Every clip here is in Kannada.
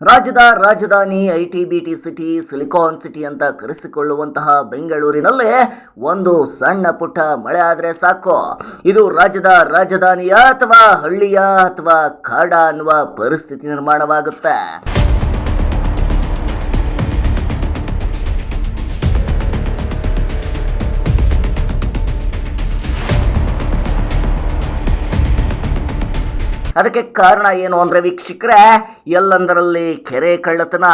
ರಾಜ್ಯದ ರಾಜಧಾನಿ I T B T city, silicon city ಅಂತ ಕರೆಸಿಕೊಳ್ಳುವಂತಹ ಬೆಂಗಳೂರಿನಲ್ಲೇ ಒಂದು ಸಣ್ಣ ಪುಟ್ಟ ಮಳೆ ಆದರೆ ಸಾಕು. ಇದು ರಾಜ್ಯದ ರಾಜಧಾನಿಯ ಅಥವಾ ಹಳ್ಳಿಯ ಅಥವಾ ಕಾಡ ಅನ್ನುವ ಪರಿಸ್ಥಿತಿ ನಿರ್ಮಾಣವಾಗುತ್ತೆ. ಅದಕ್ಕೆ ಕಾರಣ ಏನು ಅಂದ್ರೆ ವೀಕ್ಷಕರೇ, ಎಲ್ಲಂದರಲ್ಲಿ ಕೆರೆ ಕಳ್ಳತನ.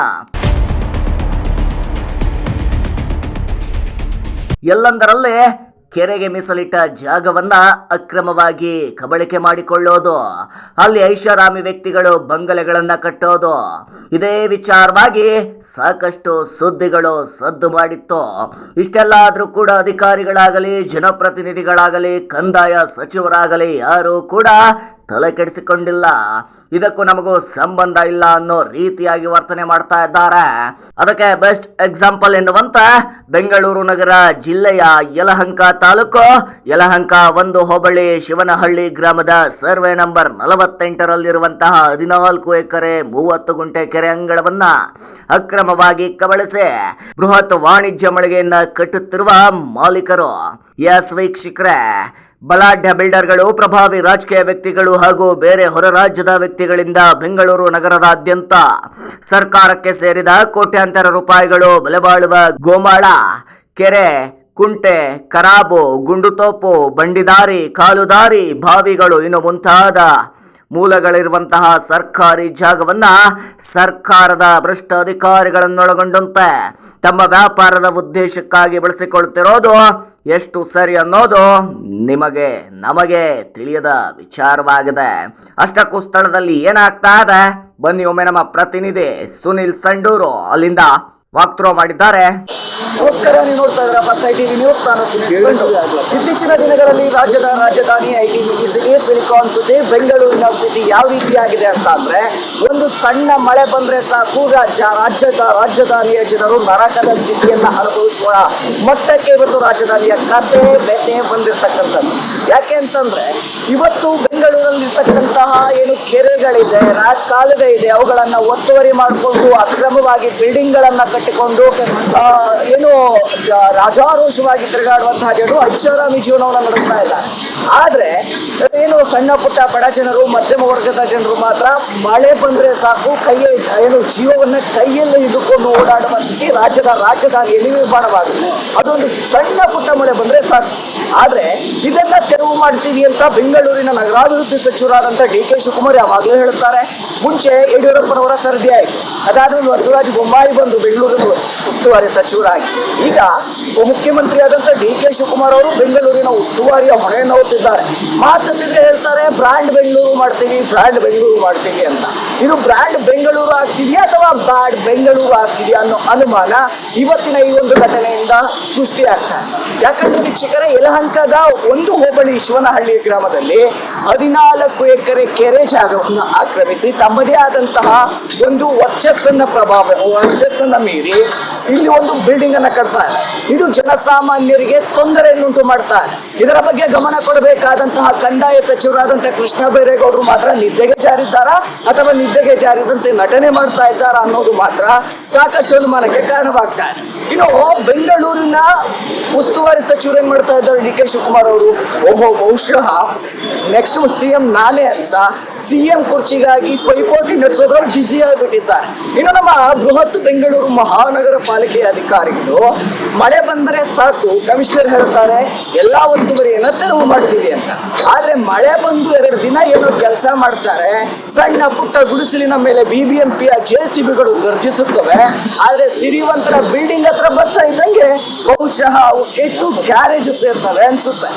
ಎಲ್ಲಂದರಲ್ಲಿ ಕೆರೆಗೆ ಮೀಸಲಿಟ್ಟ ಜಾಗವನ್ನ ಅಕ್ರಮವಾಗಿ ಕಬಳಿಕೆ ಮಾಡಿಕೊಳ್ಳೋದು. ಅಲ್ಲಿ ಐಷಾರಾಮಿ ವ್ಯಕ್ತಿಗಳು ಬಂಗಲೆಗಳನ್ನ ಕಟ್ಟೋದು. ಇದೇ ವಿಚಾರವಾಗಿ ಸಾಕಷ್ಟು ಸುದ್ದಿಗಳು ಸದ್ದು ಮಾಡಿತ್ತು. ಇಷ್ಟೆಲ್ಲ ಆದರೂ ಕೂಡ ಅಧಿಕಾರಿಗಳಾಗಲಿ, ಜನಪ್ರತಿನಿಧಿಗಳಾಗಲಿ, ಕಂದಾಯ ಸಚಿವರಾಗಲಿ, ಯಾರು ಕೂಡ ತಲೆ ಕೆಡಿಸಿಕೊಂಡಿಲ್ಲ. ಇದಕ್ಕೂ ನಮಗೂ ಸಂಬಂಧ ಇಲ್ಲ ಅನ್ನೋ ರೀತಿಯಾಗಿ ವರ್ತನೆ ಮಾಡ್ತಾ ಇದ್ದಾರೆ. ಅದಕ್ಕೆ ಬೆಸ್ಟ್ ಎಕ್ಸಾಂಪಲ್ ಎನ್ನುವಂತ ಬೆಂಗಳೂರು ನಗರ ಜಿಲ್ಲೆಯ ಯಲಹಂಕ ತಾಲೂಕು. ಯಲಹಂಕ ಒಂದು ಹೋಬಳಿ ಶಿವನಹಳ್ಳಿ ಗ್ರಾಮದ ಸರ್ವೆ ನಂಬರ್ ನಲವತ್ತೆಂಟರಲ್ಲಿರುವಂತಹ ಹದಿನಾಲ್ಕು ಎಕರೆ ಮೂವತ್ತು ಗುಂಟೆ ಕೆರೆ ಅಂಗಳವನ್ನ ಅಕ್ರಮವಾಗಿ ಕಬಳಿಸಿ ಬೃಹತ್ ವಾಣಿಜ್ಯ ಮಳಿಗೆಯನ್ನ ಕಟ್ಟುತ್ತಿರುವ ಮಾಲೀಕರು. ಎಸ್ ವೀಕ್ಷಕರೇ ಬಲಾಢ್ಯ ಬಿಲ್ಡರ್ಗಳು, ಪ್ರಭಾವಿ ರಾಜಕೀಯ ವ್ಯಕ್ತಿಗಳು ಹಾಗೂ ಬೇರೆ ಹೊರ ರಾಜ್ಯದ ವ್ಯಕ್ತಿಗಳಿಂದ ಬೆಂಗಳೂರು ನಗರದಾದ್ಯಂತ ಸರ್ಕಾರಕ್ಕೆ ಸೇರಿದ ಕೋಟ್ಯಾಂತರ ರೂಪಾಯಿಗಳು ಬೆಲೆ ಬಾಳುವ ಗೋಮಾಳ, ಕೆರೆ, ಕುಂಟೆ, ಕರಾಬು ಗುಂಡುತೋಪು ಬಂಡಿದಾರಿ ಕಾಲುದಾರಿ ಬಾವಿಗಳು ಇನ್ನು ಮುಂತಾದ ಮೂಲಗಳಿರುವಂತಹ ಸರ್ಕಾರಿ ಜಾಗವನ್ನ ಸರ್ಕಾರದ ಭ್ರಷ್ಟ ಅಧಿಕಾರಿಗಳನ್ನೊಳಗೊಂಡಂತೆ ತಮ್ಮ ವ್ಯಾಪಾರದ ಉದ್ದೇಶಕ್ಕಾಗಿ ಬಳಸಿಕೊಳ್ತಿರೋದು ಎಷ್ಟು ಸರಿ ಅನ್ನೋದು ನಿಮಗೆ, ನಮಗೆ ತಿಳಿಯದ ವಿಚಾರವಾಗಿದೆ. ಅಷ್ಟಕ್ಕೂ ಸ್ಥಳದಲ್ಲಿ ಏನಾಗ್ತಾ ಇದೆ? ಬನ್ನಿ ಒಮ್ಮೆ ನಮ್ಮ ಪ್ರತಿನಿಧಿ ಸುನಿಲ್ ಸಂಡೂರು ಅಲ್ಲಿಂದ. ವಾಕ್ಥ್ರೋ ಮಾಡಿದ್ದಾರೆ. ನಮಸ್ಕಾರ, ನೀವು ನೋಡ್ತಾ ಇದ್ದೀರಾ ಫಸ್ಟ್ ಐ ಟಿವಿ ನ್ಯೂಸ್. ನಾನು. ಇತ್ತೀಚಿನ ದಿನಗಳಲ್ಲಿ ರಾಜ್ಯದ ರಾಜಧಾನಿ I T city silicon city ಬೆಂಗಳೂರಿನ ಸ್ಥಿತಿ ಯಾವ ರೀತಿಯಾಗಿದೆ ಅಂತ ಅಂದ್ರೆ, ಒಂದು ಸಣ್ಣ ಮಳೆ ಬಂದ್ರೆ ಸಾಕು, ರಾಜ್ಯ ರಾಜ್ಯದ ರಾಜಧಾನಿಯ ಜನರು ನರಕದ ಸ್ಥಿತಿಯನ್ನ ಅನುಭವಿಸುವ ಮಟ್ಟಕ್ಕೆ ಇವತ್ತು ರಾಜಧಾನಿಯ ಕತೆ ಬೆತೆ ಬಂದಿರತಕ್ಕಂಥದ್ದು. ಯಾಕೆ ಅಂತಂದ್ರೆ ಇವತ್ತು ಬೆಂಗಳೂರಲ್ಲಿ ಇರ್ತಕ್ಕಂತಹ ಏನು ಕೆರೆಗಳಿದೆ, ರಾಜಕಾಲುವೆ ಇದೆ, ಅವುಗಳನ್ನ ಒತ್ತುವರಿ ಮಾಡಿಕೊಂಡು ಅಕ್ರಮವಾಗಿ ಬಿಲ್ಡಿಂಗ್ ಗಳನ್ನ ಕಟ್ಟಿಕೊಂಡು ಏನು ರಾಜಾರೋಷವಾಗಿ ತಿರುಗಾಡುವಂತಹ ಜನರು ಐಷಾರಾಮಿ ಜೀವನವನ್ನು ನಡೆಸ್ತಾ ಇದ್ದಾರೆ. ಆದ್ರೆ, ಏನು ಸಣ್ಣ ಪುಟ್ಟ ಬಡ ಜನರು, ಮಧ್ಯಮ ವರ್ಗದ ಜನರು ಮಾತ್ರ ಮಳೆ ಬಂದ್ರೆ ಸಾಕು ಕೈಯಲ್ಲಿ ಏನು ಜೀವವನ್ನ ಕೈಯಲ್ಲಿ ಇದ್ದುಕೊಂಡು ಓಡಾಡುವ ಸ್ಥಿತಿ ರಾಜ್ಯದ ರಾಜಧಾನಿಯಲ್ಲಿ ನಿರ್ಮಾಣವಾಗುತ್ತೆ ಅದೊಂದು ಸಣ್ಣ ಪುಟ್ಟ ಮಳೆ ಬಂದ್ರೆ ಸಾಕು. ಆದ್ರೆ ಇದನ್ನ ತೆರವು ಮಾಡ್ತೀವಿ ಅಂತ ಬೆಂಗಳೂರಿನ ನಗರಾಭಿವೃದ್ಧಿ ಸಚಿವರಾದಂತ ಡಿ ಕೆ ಶಿವಕುಮಾರ್ ಯಾವಾಗಲೂ ಹೇಳುತ್ತಾರೆ. ಮುಂಚೆ ಯಡಿಯೂರಪ್ಪನವರ ಸರದಿ ಆಯ್ತು. ಅದಾದ್ಮೇಲೆ ಬಸವರಾಜ ಬೊಮ್ಮಾಯಿ ಬಂದು ಬೆಂಗಳೂರಿನ ಉಸ್ತುವಾರಿ ಸಚಿವರಾಗಿ. ಈಗ ಉಪಮುಖ್ಯಮಂತ್ರಿ ಆದಂತ ಡಿ ಕೆ ಶಿವಕುಮಾರ್ ಅವರು ಬೆಂಗಳೂರಿನ ಉಸ್ತುವಾರಿಯ ಹೊಣೆಯನ್ನು ಹೊತ್ತಿದ್ದಾರೆ ಮಾತಂದಿದ್ರೆ ಹೇಳ್ತಾರೆ ಬ್ರಾಂಡ್ ಬೆಂಗಳೂರು ಮಾಡ್ತೀವಿ ಬ್ರಾಂಡ್ ಬೆಂಗಳೂರು ಮಾಡ್ತೀವಿ ಅಂತ. ಇದು ಬ್ರಾಂಡ್ ಬೆಂಗಳೂರು ಆಗ್ತಿದೆಯಾ ಅಥವಾ ಬ್ಯಾಡ್ ಬೆಂಗಳೂರು ಆಗ್ತಿದೆಯಾ ಅನ್ನೋ ಅನುಮಾನ ಇವತ್ತಿನ ಈ ಒಂದು ಘಟನೆಯಿಂದ ಸೃಷ್ಟಿಯಾಗ್ತದೆ ಯಾಕಂದ್ರೆ ವೀಕ್ಷಕರೇ, ಯಲಹಂಕದ ಒಂದು ಹೋಬಳಿ ಶಿವನಹಳ್ಳಿ ಗ್ರಾಮದಲ್ಲಿ ಹದಿನಾಲ್ಕು ಎಕರೆ ಕೆರೆ ಜಾಗವನ್ನು ಆಕ್ರಮಿಸಿ ತಮ್ಮದೇ ಆದಂತಹ ಒಂದು ವರ್ಚಸ್ಸನ್ನ ಪ್ರಭಾವ ವರ್ಚಸ್ಸನ್ನ ಮೀರಿ ಇಲ್ಲಿ ಒಂದು ಬಿಲ್ಡಿಂಗ್ ಅನ್ನ ಕಟ್ತಾರೆ. ಇದು ಜನಸಾಮಾನ್ಯರಿಗೆ ತೊಂದರೆಯನ್ನುಂಟು ಮಾಡ್ತಾರೆ. ಇದರ ಬಗ್ಗೆ ಗಮನ ಕೊಡಬೇಕಾದಂತಹ ಕಂದಾಯ ಸಚಿವರಾದಂತಹ ಕೃಷ್ಣ ಬೈರೇಗೌಡರು ಮಾತ್ರ ನಿದ್ದೆಗೆ ಜಾರಿದ್ದಾರಾ ಅಥವಾ ನಿದ್ದೆಗೆ ಜಾರಿದಂತೆ ನಟನೆ ಮಾಡ್ತಾ ಇದ್ದಾರಾ ಅನ್ನೋದು ಮಾತ್ರ ಸಾಕಷ್ಟು ಅನುಮಾನಕ್ಕೆ ಕಾರಣವಾಗ್ತಾ ಇನ್ನು ಬೆಂಗಳೂರಿನ ಉಸ್ತುವಾರಿ ಸಚಿವರು ಏನ್ ಮಾಡ್ತಾ ಇದ್ದಾರೆ ಡಿ ಕೆ ಶಿವಕುಮಾರ್ ಅವರು? ಓಹೋ, ಬಹುಶಃ ನೆಕ್ಸ್ಟ್ ಸಿ ಎಂ ನಾನೇ ಅಂತ ಸಿ ಎಂ ಕುರ್ಚಿಗಾಗಿ ಪೈಪೋಟಿ ನಡೆಸೋದ್ರಲ್ಲಿ ಬ್ಯುಸಿ ಆಗಿಬಿಟ್ಟಿದ್ದಾರೆ ಇನ್ನು ನಮ್ಮ ಬೃಹತ್ ಬೆಂಗಳೂರು ಮಹಾನಗರ ಪಾಲಿಕೆಯ ಅಧಿಕಾರಿಗಳು, ಮಳೆ ಬಂದರೆ ಸಾಕು ಕಮಿಷನರ್ ಹೇಳ್ತಾರೆ, ಎಲ್ಲ ಒತ್ತುವರಿಯನ್ನ ತೆರವು ಮಾಡ್ತೀವಿ ಅಂತ. ಆದ್ರೆ ಮಳೆ ಬಂದು ಎರಡು ದಿನ ಏನೋ ಕೆಲಸ ಮಾಡ್ತಾರೆ, ಸಣ್ಣ ಪುಟ್ಟ ಗುಡಿಸಲಿನ ಮೇಲೆ ಬಿಬಿಎಂಪಿಯ ಜೆ ಸಿ ಬಿಗಳು ಗರ್ಜಿಸುತ್ತವೆ, ಆದ್ರೆ ಸಿರಿವಂತರ ಬಿಲ್ಡಿಂಗ್ ಹತ್ರ ಬರ್ತಾ ಇದ್ದಂಗೆ ಬಹುಶಃ ಅವು ಕೆಟ್ಟು ಗ್ಯಾರೇಜ್ ಸೇರ್ತವೆ ಅನ್ಸುತ್ತೆ.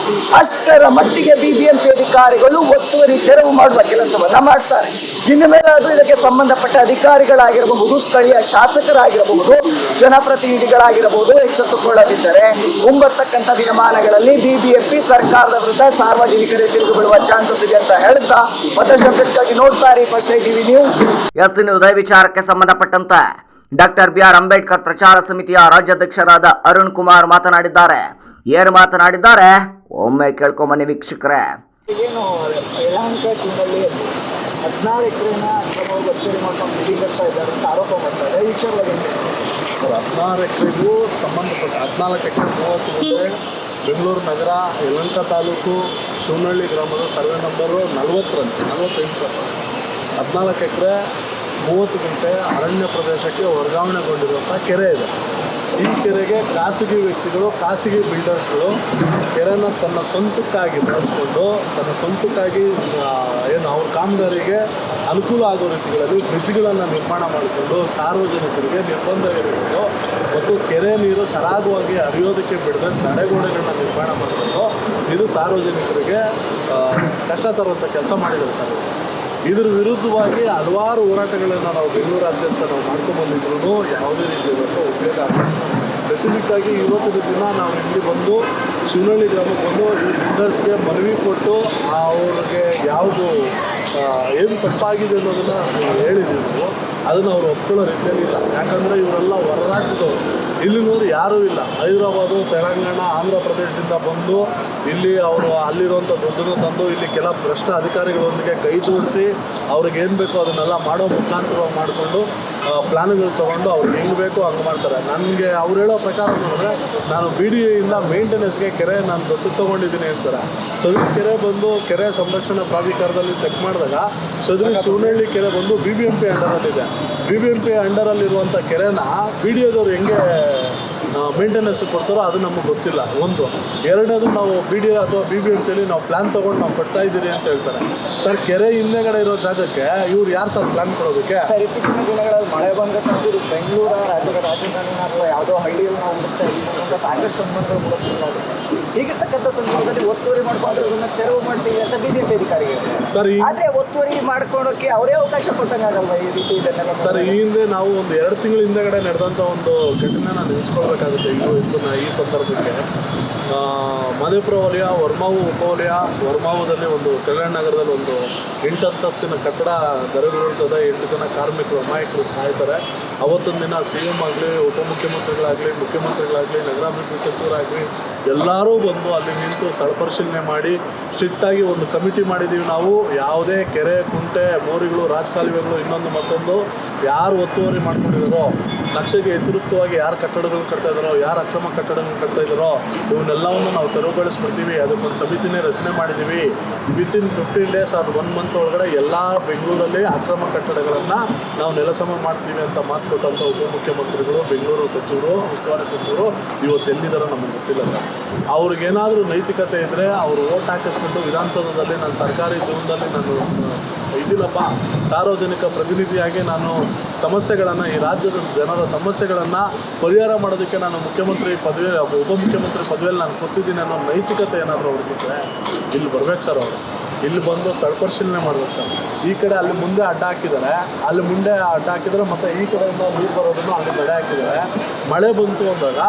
ಅಷ್ಟರ ಮಟ್ಟಿಗೆ ಬಿಬಿಎಂಪಿ ಅಧಿಕಾರಿಗಳು ಒತ್ತುವರಿ ತೆರವು ಮಾಡುವ ಕೆಲಸವನ್ನ ಮಾಡ್ತಾರೆ. ಇನ್ನು ಮೇಲೆ ಅದು ಇದಕ್ಕೆ ಸಂಬಂಧಪಟ್ಟ ಅಧಿಕಾರಿಗಳಾಗಿರಬಹುದು, ಸ್ಥಳೀಯ ಶಾಸಕರಾಗಿರಬಹುದು, ಜನಪ್ರತಿನಿಧಿಗಳಾಗಿರಬಹುದು ಎಚ್ಚೆತ್ತುಕೊಳ್ಳದಿದ್ದರೆ ಮುಂಬರ್ತಕ್ಕಂಥ ದಿನಮಾನಗಳಲ್ಲಿ ಬಿಬಿಎಂಪಿ ಸರ್ಕಾರದ ವಿರುದ್ಧ ಸಾರ್ವಜನಿಕರೇ ತಿರುಗಿ ಬಿಡುವ ಚಾನ್ಸಸ್ ಇದೆ ಅಂತ ಹೇಳ್ತಾ ಮತ್ತಷ್ಟು ಅಪ್ಡೇಟ್ಗಾಗಿ ನೋಡ್ತಾ ಇರಿ ಫಸ್ಟ್ ಐ ಟಿವಿ ನ್ಯೂಸ್ ಎಸ್ ಇನ್ನು ಉದಯ ವಿಚಾರಕ್ಕೆ ಸಂಬಂಧಪಟ್ಟಂತೆ ಡಾಕ್ಟರ್ ಬಿ ಆರ್ ಅಂಬೇಡ್ಕರ್ ಪ್ರಚಾರ ಸಮಿತಿಯ ರಾಜ್ಯಾಧ್ಯಕ್ಷರಾದ ಅರುಣ್ ಕುಮಾರ್ ಮಾತನಾಡಿದ್ದಾರೆ. ಏನು ಮಾತನಾಡಿದ್ದಾರೆ? ಒಮ್ಮೆ ಕೇಳ್ಕೊಂಬನ್ನಿ ವೀಕ್ಷಕರೇ. ಏನು ಯಲಹಂಕ ಶಿವನಲ್ಲಿ ಹದಿನಾರು ಎಕರೆನ ಕಟ್ತಾ ಇದ್ದಾರೆ ಅಂತ ಆರೋಪ ಮಾಡ್ತಾ ಇದೆ. ಈ ವಿಚಾರವಾಗಿ ಸರ್ ಹದಿನಾರು ಎಕರೆಗೂ ಸಂಬಂಧಪಟ್ಟ ಹದಿನಾಲ್ಕು ಎಕರೆ ಮೂವತ್ತು ಗುಂಟೆ ಬೆಂಗಳೂರು ನಗರ ಯಲಹಂಕ ತಾಲೂಕು ಶಿವನಹಳ್ಳಿ ಗ್ರಾಮದ ಸರ್ವೆ ನಂಬರು ನಲವತ್ತರಂತೆ ನಲವತ್ತೆಂಟರಂತೆ ಹದಿನಾಲ್ಕು ಎಕರೆ ಮೂವತ್ತು ಗಂಟೆ ಅರಣ್ಯ ಪ್ರದೇಶಕ್ಕೆ ವರ್ಗಾವಣೆಗೊಂಡಿರುವಂಥ ಕೆರೆ ಇದೆ. ಈ ಕೆರೆಗೆ ಖಾಸಗಿ ವ್ಯಕ್ತಿಗಳು, ಖಾಸಗಿ ಬಿಲ್ಡರ್ಸ್ಗಳು ಕೆರೆನ ತನ್ನ ಸ್ವಂತಕ್ಕಾಗಿ ಬಳಸ್ಕೊಂಡು, ತನ್ನ ಸ್ವಂತಕ್ಕಾಗಿ ಏನು ಅವ್ರ ಕಾಮಗಾರಿಗೆ ಅನುಕೂಲ ಆಗೋ ರೀತಿಗಳಲ್ಲಿ ಬ್ರಿಡ್ಜ್ಗಳನ್ನು ನಿರ್ಮಾಣ ಮಾಡಿಕೊಂಡು ಸಾರ್ವಜನಿಕರಿಗೆ ನಿರ್ಬಂಧವಿರುವುದು ಮತ್ತು ಕೆರೆ ನೀರು ಸರಾಗವಾಗಿ ಹರಿಯೋದಕ್ಕೆ ಬಿಡದೆ ತಡೆಗೋಡೆಗಳನ್ನ ನಿರ್ಮಾಣ ಮಾಡಿಕೊಂಡು ಇದು ಸಾರ್ವಜನಿಕರಿಗೆ ಕಷ್ಟ ತರುವಂಥ ಕೆಲಸ ಮಾಡಿದ್ದಾರೆ ಸರ್. ಇದ್ರ ವಿರುದ್ಧವಾಗಿ ಹಲವಾರು ಹೋರಾಟಗಳನ್ನು ನಾವು ಬೆಂಗಳೂರಾದ್ಯಂತ ನಾವು ಮಾಡ್ಕೊಂಡ್ಬಂದಿದ್ರು ಯಾವುದೇ ರೀತಿ ಉಪಯೋಗ ಸ್ಪೆಸಿಫಿಕ್ ಆಗಿ ಇವತ್ತಿನ ದಿನ ನಾವು ಇಲ್ಲಿ ಬಂದು ಶಿವನಹಳ್ಳಿ ಗ್ರಾಮಕ್ಕೆ ಬಂದು ಈ ಬಿಲ್ಡರ್ಸ್ಗೆ ಮನವಿ ಕೊಟ್ಟು ಅವ್ರಿಗೆ ಯಾವುದು ಏನು ತಪ್ಪಾಗಿದೆ ಅನ್ನೋದನ್ನು ಹೇಳಿದ್ದೀವಿ. ಅದನ್ನು ಅವ್ರು ಒಪ್ಕೊಳ್ಳೋ ರೀತಿಯಲ್ಲಿ ಇಲ್ಲ. ಯಾಕಂದರೆ ಇವರೆಲ್ಲ ಹೊರ ಇಲ್ಲಿ ನೋಡಿ ಯಾರೂ ಇಲ್ಲ. ಹೈದರಾಬಾದು, ತೆಲಂಗಾಣ, ಆಂಧ್ರ ಪ್ರದೇಶದಿಂದ ಬಂದು ಇಲ್ಲಿ ಅವರು ಅಲ್ಲಿರುವಂಥ ದುಡ್ಡನ್ನು ತಂದು ಇಲ್ಲಿ ಕೆಲ ಭ್ರಷ್ಟ ಅಧಿಕಾರಿಗಳೊಂದಿಗೆ ಕೈ ಜೋಡಿಸಿ ಅವ್ರಿಗೆ ಏನು ಬೇಕೋ ಅದನ್ನೆಲ್ಲ ಮಾಡೋ ಮುಖಾಂತರ ಮಾಡಿಕೊಂಡು ಪ್ಲ್ಯಾನ್ಗಳು ತೊಗೊಂಡು ಅವ್ರು ಹೆಂಗೆ ಬೇಕೋ ಹಂಗೆ ಮಾಡ್ತಾರೆ. ನನಗೆ ಅವ್ರು ಹೇಳೋ ಪ್ರಕಾರ ನೋಡಿದ್ರೆ ನಾನು ಬಿ ಡಿ ಎಯಿಂದ ಮೇಂಟೆನೆನ್ಸ್ಗೆ ಕೆರೆ ನಾನು ಗೊತ್ತು ತೊಗೊಂಡಿದ್ದೀನಿ ಅಂತಾರೆ. ಸದರಿ ಕೆರೆ ಬಂದು ಕೆರೆ ಸಂರಕ್ಷಣಾ ಪ್ರಾಧಿಕಾರದಲ್ಲಿ ಚೆಕ್ ಮಾಡಿದಾಗ, ಸದರಿ ಶಿವನಹಳ್ಳಿ ಕೆರೆ ಬಂದು ಬಿ ಬಿ ಎಂ ಪಿ ಅಂಡರಲ್ಲಿದೆ ಬಿ ಬಿ ಎಂ ಪಿ ಅಂಡರಲ್ಲಿರುವಂಥ ಕೆರೆನ ಬಿ ಡಿ ಎದವ್ರು ಹೆಂಗೆ ಮೇಂಟೆನೆನ್ಸ್ ಕೊಡ್ತಾರೋ ಅದು ನಮಗೆ ಗೊತ್ತಿಲ್ಲ. ಒಂದು ಎರಡನೇದು ನಾವು ಬಿ ಡಿ ಅಥವಾ ಬಿ ಬಿ ಪಿಲಿ ನಾವು ಪ್ಲ್ಯಾನ್ ತೊಗೊಂಡು ನಾವು ಕಟ್ತಾ ಇದ್ದೀರಿ ಅಂತ ಹೇಳ್ತಾರೆ. ಸರ್ ಕೆರೆ ಹಿಂದೆಗಡೆ ಇರೋ ಜಾಗಕ್ಕೆ ಇವ್ರು ಯಾರು ಸರ್ ಪ್ಲ್ಯಾನ್ ಕೊಡೋದಕ್ಕೆ? ಸರ್ ಇತ್ತೀಚಿನ ದಿನಗಳಲ್ಲಿ ಮಳೆ ಬಂದ ಸಾಕು ಬೆಂಗಳೂರ ರಾಜ್ಯದ ರಾಜಧಾನಿ ಅಥವಾ ಯಾವುದೋ ಹಳ್ಳಿಯಲ್ಲಿ ನಾವು ಇದ್ದೀವಿ. ಅಂತ ಸಾಕಷ್ಟು ಅನುಮಾನಗಳು ಮೂಡಕ್ಕೆ ಶುರುವಾಗುತ್ತೆ ಹೀಗಿರ್ತಕ್ಕಂಥ ಸಂದರ್ಭದಲ್ಲಿ ಒತ್ತುವರಿ ಮಾಡ್ಕೊಂಡು ಅದನ್ನು ತೆರವು ಮಾಡ್ತೀವಿ ಅಂತ ಬಿಜೆಪಿ ಅಧಿಕಾರಿಗಳು ಸರ್ ಆದರೆ ಒತ್ತುವರಿ ಮಾಡ್ಕೊಳೋಕೆ ಅವರೇ ಅವಕಾಶ ಕೊಟ್ಟಂಗಾಗಲ್ವಾ ಈ ರೀತಿ ಇದನ್ನೆಲ್ಲ ಸರ್ ಈ ಹಿಂದೆ ನಾವು ಒಂದು ಎರಡು ತಿಂಗಳ ಹಿಂದೆಗಡೆ ನಡೆದಂಥ ಒಂದು ಘಟನೆನ ನೆನೆಸ್ಕೊಳ್ಬೇಕಾಗುತ್ತೆ ಇದು ಇದನ್ನು ಈ ಸಂದರ್ಭಕ್ಕೆ. ಮಧೇಪುರ ವಲಯ, ವರ್ಮಾವು ಉಪವಲಯ ವರ್ಮಾವುದಲ್ಲಿ ಒಂದು ಕಲ್ಯಾಣ ನಗರದಲ್ಲಿ ಒಂದು ಎಂಟು ಅಂತಸ್ತಿನ ಕಟ್ಟಡ ದರಗಳಿರ್ತದೆ ಎಂಟು ಜನ ಕಾರ್ಮಿಕರು, ಅಮಾಯಕರು ಸಾಯ್ತಾರೆ ಅವತ್ತೊಂದು ದಿನ ಸಿ ಎಂ ಆಗಲಿ, ಉಪಮುಖ್ಯಮಂತ್ರಿಗಳಾಗಲಿ, ಮುಖ್ಯಮಂತ್ರಿಗಳಾಗಲಿ, ನಗರಾಭಿವೃದ್ಧಿ ಸಚಿವರಾಗಲಿ, ಎಲ್ಲರೂ ಬಂದು ಅಲ್ಲಿ ನಿಂತು ಸ್ಥಳ ಪರಿಶೀಲನೆ ಮಾಡಿ, ಸ್ಟ್ರಿಕ್ಟಾಗಿ ಒಂದು ಕಮಿಟಿ ಮಾಡಿದ್ದೀವಿ ನಾವು. ಯಾವುದೇ ಕೆರೆ, ಕುಂಟೆ ಮೋರಿಗಳು ರಾಜಕಾಲುವೆಗಳು, ಇನ್ನೊಂದು ಮತ್ತೊಂದು ಯಾರು ಒತ್ತುವರಿ ಮಾಡ್ಕೊಂಡಿದ್ದಾರೋ ನಕ್ಷೆಗೆ ವ್ಯತಿರಿಕ್ತವಾಗಿ ಯಾರು ಕಟ್ಟಡಗಳು ಕಟ್ತಾ ಇದ್ದಾರೋ, ಯಾರು ಅಕ್ರಮ ಕಟ್ಟಡಗಳು ಕಟ್ತಾ ಇದ್ದಾರೋ, ಇವನ್ನೆಲ್ಲವನ್ನು ನಾವು ತೆರವುಗೊಳಿಸ್ಕೊಳ್ತೀವಿ ಅದಕ್ಕೊಂದು ಸಮಿತಿನೇ ರಚನೆ ಮಾಡಿದ್ದೀವಿ. Within fifteen days or one month ಒಳಗಡೆ ಎಲ್ಲ ಬೆಂಗಳೂರಲ್ಲಿ ಅಕ್ರಮ ಕಟ್ಟಡಗಳನ್ನು ನಾವು ನೆಲಸಮ ಮಾಡ್ತೀವಿ ಅಂತ ಮಾತು ಕೊಟ್ಟಂಥ ಉಪಮುಖ್ಯಮಂತ್ರಿಗಳು, ಬೆಂಗಳೂರು ಸಚಿವರು ಉಸ್ತುವಾರಿ ಸಚಿವರು ಇವತ್ತು ಎಲ್ಲಿದ್ದಾರೋ ನಮಗೆ ಗೊತ್ತಿಲ್ಲ ಸರ್. ಅವ್ರಿಗೇನಾದರೂ ನೈತಿಕತೆ ಇದ್ದರೆ ಅವರು ಓಟ್ ಹಾಕಿಸ್ಕೊಂಡು ವಿಧಾನಸೌಧದಲ್ಲಿ, ನಾನು ಸರ್ಕಾರಿ ಜೀವನದಲ್ಲಿ ನಾನು ಆ, ಇದಿಲ್ಲಪ್ಪ ಸಾರ್ವಜನಿಕ ಪ್ರತಿನಿಧಿಯಾಗಿ ನಾನು ಸಮಸ್ಯೆಗಳನ್ನು ಈ ರಾಜ್ಯದ ಜನರ ಸಮಸ್ಯೆಗಳನ್ನು ಪರಿಹಾರ ಮಾಡೋದಕ್ಕೆ ನಾನು ಮುಖ್ಯಮಂತ್ರಿ ಪದವಿ ಉಪಮುಖ್ಯಮಂತ್ರಿ ಪದವಿಯಲ್ಲಿ ನಾನು ಕೊತ್ತಿದ್ದೀನಿ ಅನ್ನೋ ನೈತಿಕತೆ ಏನಾದರೂ ಅವ್ರಿಗಿದ್ರೆ ಇಲ್ಲಿ ಬರ್ಬೇಕು ಸರ್ ಅವರು. ಇಲ್ಲಿ ಬಂದು ಸ್ಥಳ ಪರಿಶೀಲನೆ ಮಾಡ್ಬೇಕು ಸರ್. ಈ ಕಡೆ ಅಲ್ಲಿ ಮುಂದೆ ಅಡ್ಡ ಹಾಕಿದ್ದಾರೆ. ಅಲ್ಲಿ ಮುಂದೆ ಅಡ್ಡ ಹಾಕಿದರೆ ಮತ್ತು ಈ ಕಡೆಯಿಂದ ನೀರು ಬರೋದನ್ನು ಅಲ್ಲಿ ತಡೆ ಹಾಕಿದ್ದಾರೆ. ಮಳೆ ಬಂತು ಅಂದಾಗ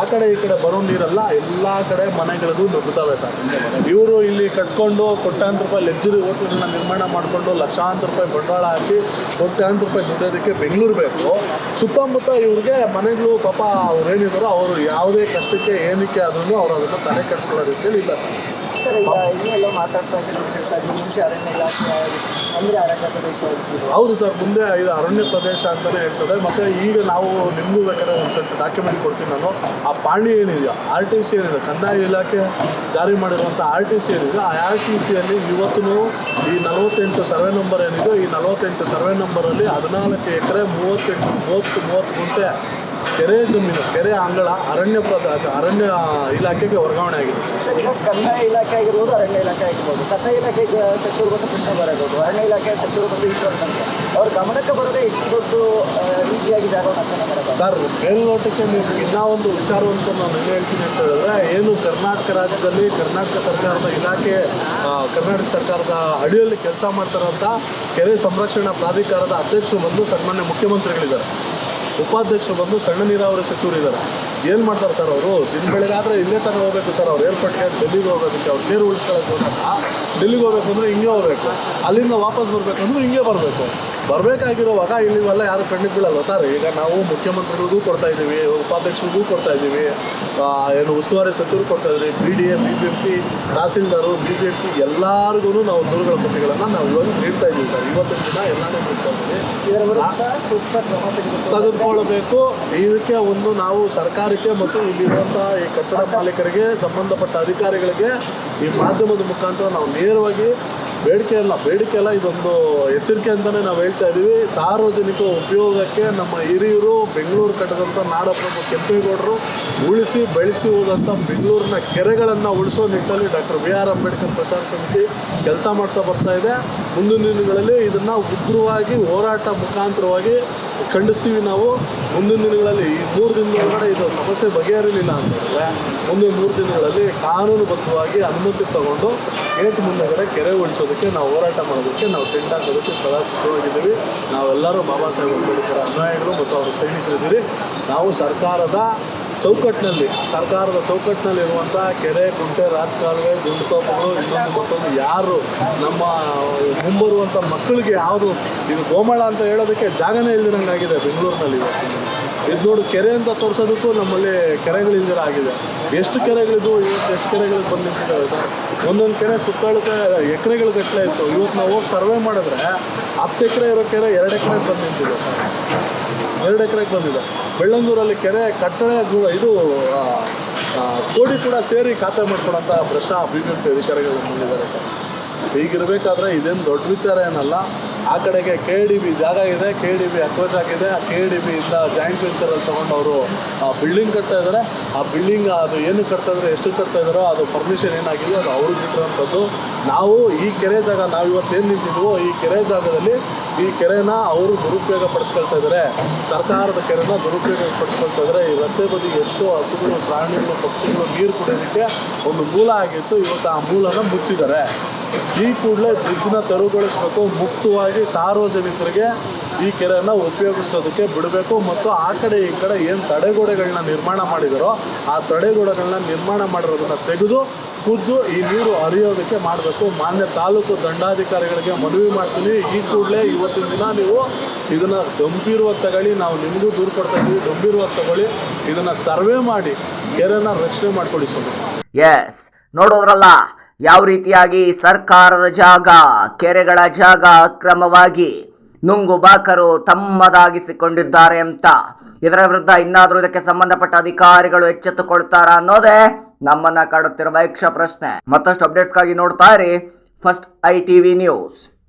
ಆ ಕಡೆ ಈ ಕಡೆ ಬರೋ ನೀರೆಲ್ಲ ಎಲ್ಲ ಕಡೆ ಮನೆಗಳಿಗೂ ನುಗ್ಗುತ್ತವೆ ಸರ್. ಇವರು ಇಲ್ಲಿ ಕಟ್ಕೊಂಡು ಕೋಟ್ಯಾಂತರ ರೂಪಾಯಿ ಲಕ್ಸುರಿ ಹೋಟ್ಲುಗಳನ್ನ ನಿರ್ಮಾಣ ಮಾಡಿಕೊಂಡು ಲಕ್ಷಾಂತರ ರೂಪಾಯಿ ಬಂಡವಾಳ ಹಾಕಿ ಕೋಟ್ಯಾಂತರ ರೂಪಾಯಿ ದುಡಿಯೋದಕ್ಕೆ ಬೆಂಗಳೂರು ಬೇಕು. ಸುತ್ತಮುತ್ತ ಇವ್ರಿಗೆ ಮನೆಗಳು ಪಾಪ ಅವ್ರು ಏನಿದಾರೋ ಅವರು ಯಾವುದೇ ಕಷ್ಟಕ್ಕೆ ಏನಕ್ಕೆ ಆದ್ರೂ ಅವ್ರು ಅದನ್ನು ತಲೆ ಕಟ್ಕೊಳ್ಳೋ ರೀತಿಯಲ್ಲಿ ಇಲ್ಲ ಸರ್. ಇನ್ನೆಲ್ಲ ಮಾತಾಡ್ತಾ ಇದ್ದೀನಿ ಮುಂಚೆ ಅರಣ್ಯ ಇಲಾಖೆ ಹೌದು ಸರ್, ಮುಂದೆ ಇದು ಅರಣ್ಯ ಪ್ರದೇಶ ಅಂತಲೇ ಹೇಳ್ತದೆ. ಮತ್ತು ಈಗ ನಾವು ನಿಮಗೂ ಬೇಕಾದ್ರೆ ಒಂದು ಸ್ವಲ್ಪ ಡಾಕ್ಯುಮೆಂಟ್ ಕೊಡ್ತೀನಿ ನಾನು. ಆ ಪಾಣಿ ಏನಿದೆಯೋ ಆರ್ ಟಿ ಸಿ ಏನಿದೆ? ಕಂದಾಯ ಇಲಾಖೆ ಜಾರಿ ಮಾಡಿರುವಂಥ ಆರ್ ಟಿ ಸಿ ಏನಿದೆ? ಆ ಆರ್ ಟಿ ಸಿಯಲ್ಲಿ ಇವತ್ತು ಈ ನಲವತ್ತೆಂಟು ಸರ್ವೆ ನಂಬರ್ ಏನಿದೆ? ಈ ನಲವತ್ತೆಂಟು ಸರ್ವೆ ನಂಬರಲ್ಲಿ ಹದಿನಾಲ್ಕು ಎಕರೆ ಮೂವತ್ತೆಂಟು, ಮೂವತ್ತು ಮೂವತ್ತು ಗುಂಟೆ ಕೆರೆ ಜಮೀನು ಕೆರೆ ಅಂಗಳ ಅರಣ್ಯ ಪ್ರದ ಅರಣ್ಯ ಇಲಾಖೆಗೆ ವರ್ಗಾವಣೆ ಆಗಿದೆ. ಸರ್ ಈಗ ಕಂದಾಯ ಇಲಾಖೆ ಆಗಿರ್ಬೋದು ಅರಣ್ಯ ಇಲಾಖೆ ಆಗಿರ್ಬೋದು. ಕಂದಾಯ ಇಲಾಖೆ ಸಚಿವರು ಬಂದು ಕೃಷ್ಣ ಬರಬಹುದು ಅರಣ್ಯ ಇಲಾಖೆ ಸಚಿವರು ಬಂದು ಈಶ್ವರ್ ಖಂಡ್ರೆ ಅವ್ರ ಗಮನಕ್ಕೆ ಬರದೆ ಎಷ್ಟು ದೊಡ್ಡ ರೀತಿಯಾಗಿ ಸರ್ ಮೇಲ್ನೋಟಕ್ಕೆ ನೀವು ಇನ್ನೂ ಒಂದು ವಿಚಾರವಂತ ನಾನು ಏನು ಹೇಳ್ತೀನಿ ಅಂತ ಹೇಳಿದ್ರೆ ಏನು ಕರ್ನಾಟಕ ರಾಜ್ಯದಲ್ಲಿ ಕರ್ನಾಟಕ ಸರ್ಕಾರದ ಇಲಾಖೆ ಕರ್ನಾಟಕ ಸರ್ಕಾರದ ಅಡಿಯಲ್ಲಿ ಕೆಲಸ ಮಾಡ್ತಾರಂಥ ಕೆರೆ ಸಂರಕ್ಷಣಾ ಪ್ರಾಧಿಕಾರದ ಅಧ್ಯಕ್ಷರು ಬಂದು ಸನ್ಮಾನ್ಯ ಮುಖ್ಯಮಂತ್ರಿಗಳಿದ್ದಾರೆ. ಉಪಾಧ್ಯಕ್ಷರು ಬಂದು ಸಣ್ಣ ನೀರಾವರಿ ಸಚಿವರು ಇದ್ದಾರೆ ಏನು ಮಾಡ್ತಾರೆ ಸರ್ ಅವರು? ದಿನ ಬೆಳಗಾದ್ರೆ ಇಲ್ಲೇ ತನಕ ಹೋಗ್ಬೇಕು ಸರ್ ಅವ್ರು. ಏರ್ಪೋರ್ಟ್ಗೆ ಡೆಲ್ಲಿಗೆ ಹೋಗೋದಕ್ಕೆ ಅವ್ರು ಚೇರು ಉಳಿಸ್ಕೊಳ್ಳೋಕೆ ಹೋದಾಗ ಡೆಲ್ಲಿಗೆ ಹೋಗ್ಬೇಕು ಅಂದರೆ ಹಿಂಗೆ ಹೋಗ್ಬೇಕು. ಅಲ್ಲಿಂದ ವಾಪಸ್ ಬರಬೇಕು ಅಂದ್ರೆ ಹಿಂಗೆ ಬರಬೇಕು. ಬರಬೇಕಾಗಿರುವಾಗ ಇಲ್ಲಿವೆಲ್ಲ ಯಾರು ಕಣ್ಣಿಗೆ ಬೀಳಲ್ಲ ಸರ್? ಈಗ ನಾವು ಮುಖ್ಯಮಂತ್ರಿಗಳಿಗೂ ಕೊಡ್ತಾ ಇದ್ದೀವಿ ಉಪಾಧ್ಯಕ್ಷರಿಗೂ ಕೊಡ್ತಾ ಇದ್ದೀವಿ ಏನು ಉಸ್ತುವಾರಿ ಸಚಿವರು ಕೊಡ್ತಾ ಇದ್ದೀವಿ B D A B B M P tahsildar B J P ಎಲ್ಲರಿಗೂ ನಾವು ದೂರುಗಳ ಪಟ್ಟಿಗಳನ್ನು ನಾವು ಇವಾಗ ನೀಡ್ತಾ ಇದ್ದೀವಿ ಸರ್. ಇವತ್ತಿನ ದಿನ ಎಲ್ಲರೂ ನೀಡ್ತಾ ಇದ್ದೀವಿ. ತೆಗೆದುಕೊಳ್ಳಬೇಕು. ತೆಗೆದುಕೊಳ್ಳಬೇಕು. ಇದಕ್ಕೆ ಒಂದು ನಾವು ಸರ್ಕಾರಕ್ಕೆ ಮತ್ತು ಇಲ್ಲಿರುವಂತಹ ಈ ಕಟ್ಟಡ ಮಾಲೀಕರಿಗೆ ಸಂಬಂಧಪಟ್ಟ ಅಧಿಕಾರಿಗಳಿಗೆ ಈ ಮಾಧ್ಯಮದ ಮುಖಾಂತರ ನಾವು ನೇರವಾಗಿ ಬೇಡಿಕೆ ಅಲ್ಲ ಬೇಡಿಕೆ ಅಲ್ಲ, ಇದೊಂದು ಎಚ್ಚರಿಕೆ ಅಂತಲೇ ನಾವು ಹೇಳ್ತಾ ಇದ್ದೀವಿ ಸಾರ್ವಜನಿಕ ಉಪಯೋಗಕ್ಕೆ ನಮ್ಮ ಹಿರಿಯರು ಬೆಂಗಳೂರು ಕಟ್ಟದಂಥ ನಾಡಪ್ರಭು ಕೆಂಪೇಗೌಡರು ಉಳಿಸಿ ಬೆಳೆಸಿ ಹೋದಂಥ ಬೆಂಗಳೂರಿನ ಕೆರೆಗಳನ್ನು ಉಳಿಸೋ ನಿಟ್ಟಿನಲ್ಲಿ ಡಾಕ್ಟರ್ ಬಿ ಆರ್ ಅಂಬೇಡ್ಕರ್ ಪ್ರಚಾರ ಸಮಿತಿ ಕೆಲಸ ಮಾಡ್ತಾ ಬರ್ತಾ ಇದೆ. ಮುಂದಿನ ದಿನಗಳಲ್ಲಿ ಇದನ್ನು ಉಗ್ರವಾಗಿ ಹೋರಾಟ ಮುಖಾಂತರವಾಗಿ ಖಂಡಿಸ್ತೀವಿ ನಾವು. ಮುಂದಿನ ದಿನಗಳಲ್ಲಿ ಈ ಮೂರು ದಿನದೊಳಗಡೆ ಇದು ಸಮಸ್ಯೆ ಬಗೆಹರಿಲಿಲ್ಲ ಅಂತಂದರೆ ಮುಂದಿನ ಮೂರು ದಿನಗಳಲ್ಲಿ ಕಾನೂನುಬದ್ಧವಾಗಿ ಅನುಮತಿ ತಗೊಂಡು ಗೇಟ್ ಮುಂದೆ ಕೆರೆ ಉಳಿಸೋದಕ್ಕೆ ನಾವು ಹೋರಾಟ ಮಾಡೋದಕ್ಕೆ ನಾವು ಟೆಂಟ್ ಹಾಕೋದಕ್ಕೆ ಸದಾ ಸಿದ್ಧವಾಗಿದ್ದೀವಿ ನಾವೆಲ್ಲರೂ ಬಾಬಾ ಸಾಹೇಬ್ ಅಂಬೇಡ್ಕರ್ ಅನುಯಾಯಿಗಳು ಮತ್ತು ಅವರ ಸೈನಿಕರಿದ್ದೀರಿ ನಾವು ಸರ್ಕಾರದ ಚೌಕಟ್ಟಿನಲ್ಲಿ ಸರ್ಕಾರದ ಚೌಕಟ್ಟಿನಲ್ಲಿರುವಂಥ ಕೆರೆ ಕುಂಟೆ ರಾಜಕಾಲುವೆ ದುಂಡುತೋಪಗಳು ಇನ್ನೊಂದು ಮತ್ತೊಂದು ಯಾರು ನಮ್ಮ ಮುಂಬರುವಂಥ ಮಕ್ಕಳಿಗೆ ಯಾವುದು, ಇದು ಗೋಮಳ ಅಂತ ಹೇಳೋದಕ್ಕೆ ಜಾಗನೇ ಇಲ್ದಿರಂಗಾಗಿದೆ ಬೆಂಗಳೂರಿನಲ್ಲಿ. ಇದು ನೋಡು, ಕೆರೆ ಅಂತ ತೋರಿಸೋದಕ್ಕೂ ನಮ್ಮಲ್ಲಿ ಕೆರೆಗಳಿಂದ ಆಗಿದೆ. ಎಷ್ಟು ಕೆರೆಗಳಿದ್ವು ಇವತ್ತು ಎಷ್ಟು ಕೆರೆಗಳಿಗೆ ಬಂದು ಒಂದೊಂದು ಕೆರೆ ಸುತ್ತಳತೆ ಎಕರೆಗಳ ಗಟ್ಟಲೆ ಇತ್ತು. ಇವತ್ತು ನಾವು ಹೋಗಿ ಸರ್ವೆ ಮಾಡಿದ್ರೆ ಹತ್ತು ಎಕರೆ ಇರೋ ಕೆರೆ ಎರಡು ಎಕರೆ ಬಂದು ನಿಂತಿದೆ ಸರ್. ಎರಡು ಎಕರೆಗೆ ಬಂದಿದೆ. ಬೆಳ್ಳಂದೂರಲ್ಲಿ ಕೆರೆ ಕಟ್ಟಡ ಇದು ಕೋಡಿ ಕೂಡ ಸೇರಿ ಖಾತೆ ಮಾಡ್ಕೊಳ್ಳೋಂಥ ಭ್ರಷ್ಟ ಅಭಿವೃದ್ಧಿ ಅಧಿಕಾರಿಗಳು ಬಂದಿದ್ದಾರೆ ಸರ್. ಹೀಗಿರಬೇಕಾದ್ರೆ ಇದೇನು ದೊಡ್ಡ ವಿಚಾರ ಏನಲ್ಲ. ಆ ಕಡೆಗೆ ಕೆ ಡಿ ಬಿ ಜಾಗ ಇದೆ ಕೆ ಡಿ ಬಿ ಅಕ್ವಸ್ ಆಗಿದೆ ಆ ಕೆ ಡಿ ಬಿ ಇಂದ ಜಾಯಿಂಟ್ ವೆಂಚರಲ್ಲಿ ತೊಗೊಂಡು ಅವರು ಬಿಲ್ಡಿಂಗ್ ಕಟ್ತಾ ಇದ್ದಾರೆ ಆ ಬಿಲ್ಡಿಂಗ್ ಅದು ಏನು ಕಟ್ತಾ ಇದ್ದಾರೆ ಎಷ್ಟು ಕಟ್ತಾ ಇದ್ದಾರೋ ಅದು ಪರ್ಮಿಷನ್ ಏನಾಗಿದೆ, ಅದು ಅವ್ರಿಗೆ ಬಿಟ್ಟಿರೋಂಥದ್ದು ನಾವು ಈ ಕೆರೆ ಜಾಗ ನಾವು ಏನು ನಿಂತಿದ್ವು ಈ ಕೆರೆ ಜಾಗದಲ್ಲಿ ಈ ಕೆರೆನ ಅವರು ದುರುಪಯೋಗ ಪಡಿಸ್ಕೊಳ್ತಾ ಇದ್ದಾರೆ ಸರ್ಕಾರದ ಕೆರೆನ ದುರುಪಯೋಗ ಪಡಿಸ್ಕೊಳ್ತಾ ಇದ್ದಾರೆ ಈ ರಸ್ತೆ ಬದಿ ಎಷ್ಟು ಹಸುಗಳು, ಪ್ರಾಣಿಗಳು, ಪಕ್ಷಿಗಳು ನೀರು ಕುಡಿಯೋದಕ್ಕೆ ಒಂದು ಮೂಲ ಆಗಿತ್ತು. ಇವತ್ತು ಆ ಮೂಲನ ಮುಚ್ಚಿದ್ದಾರೆ. ಈ ಕೂಡಲೇ ಬ್ರಿಡ್ಜ್ನ ತೆರವುಗೊಳಿಸಬೇಕು. ಮುಕ್ತವಾಗಿ ಸಾರ್ವಜನಿಕರಿಗೆ ಈ ಕೆರೆಯನ್ನು ಉಪಯೋಗಿಸೋದಕ್ಕೆ ಬಿಡಬೇಕು. ಮತ್ತು ಆ ಕಡೆ ಈ ಕಡೆ ಏನು ತಡೆಗೋಡೆಗಳನ್ನ ನಿರ್ಮಾಣ ಮಾಡಿದಾರೋ ಆ ತಡೆಗೋಡೆಗಳನ್ನ ನಿರ್ಮಾಣ ಮಾಡಿರೋದನ್ನು ತೆಗೆದು ಖುದ್ದು ಈ ನೀರು ಹರಿಯೋದಕ್ಕೆ ಮಾಡಬೇಕು. ಮಾನ್ಯ ತಾಲೂಕು ದಂಡಾಧಿಕಾರಿಗಳಿಗೆ ಮನವಿ ಮಾಡ್ತೀನಿ. ಈ ಕೂಡಲೇ ಇವತ್ತಿನ ದಿನ ನೀವು ಇದನ್ನು ಗಂಭೀರವಾಗಿ ತಗೊಳ್ಳಿ. ನಾವು ನಿಮಗೂ ದೂರು ಕೊಡ್ತಾ ಇದ್ದೀವಿ ಗಂಭೀರವಾಗಿ ತಗೊಳ್ಳಿ. ಇದನ್ನು ಸರ್ವೆ ಮಾಡಿ ಕೆರೆನ ರಕ್ಷಣೆ ಮಾಡಿಕೊಡಿ ಸರ್ ಎಸ್ ನೋಡೋದ್ರಲ್ಲ ಯಾವ ರೀತಿಯಾಗಿ ಸರ್ಕಾರದ ಜಾಗ, ಕೆರೆಗಳ ಜಾಗ ಅಕ್ರಮವಾಗಿ ನುಂಗು ಬಾಕರು ತಮ್ಮದಾಗಿಸಿಕೊಂಡಿದ್ದಾರೆ ಅಂತ. ಇದರ ವಿರುದ್ಧ ಇನ್ನಾದರೂ ಇದಕ್ಕೆ ಸಂಬಂಧಪಟ್ಟ ಅಧಿಕಾರಿಗಳು ಎಚ್ಚೆತ್ತುಕೊಳ್ತಾರಾ ಅನ್ನೋದೇ ನಮ್ಮನ್ನ ಕಾಡುತ್ತಿರುವ ಯಕ್ಷ ಪ್ರಶ್ನೆ. ಮತ್ತಷ್ಟು ಅಪ್ಡೇಟ್ಸ್ಗಾಗಿ ನೋಡ್ತಾ ಇರಿ. First I T V news.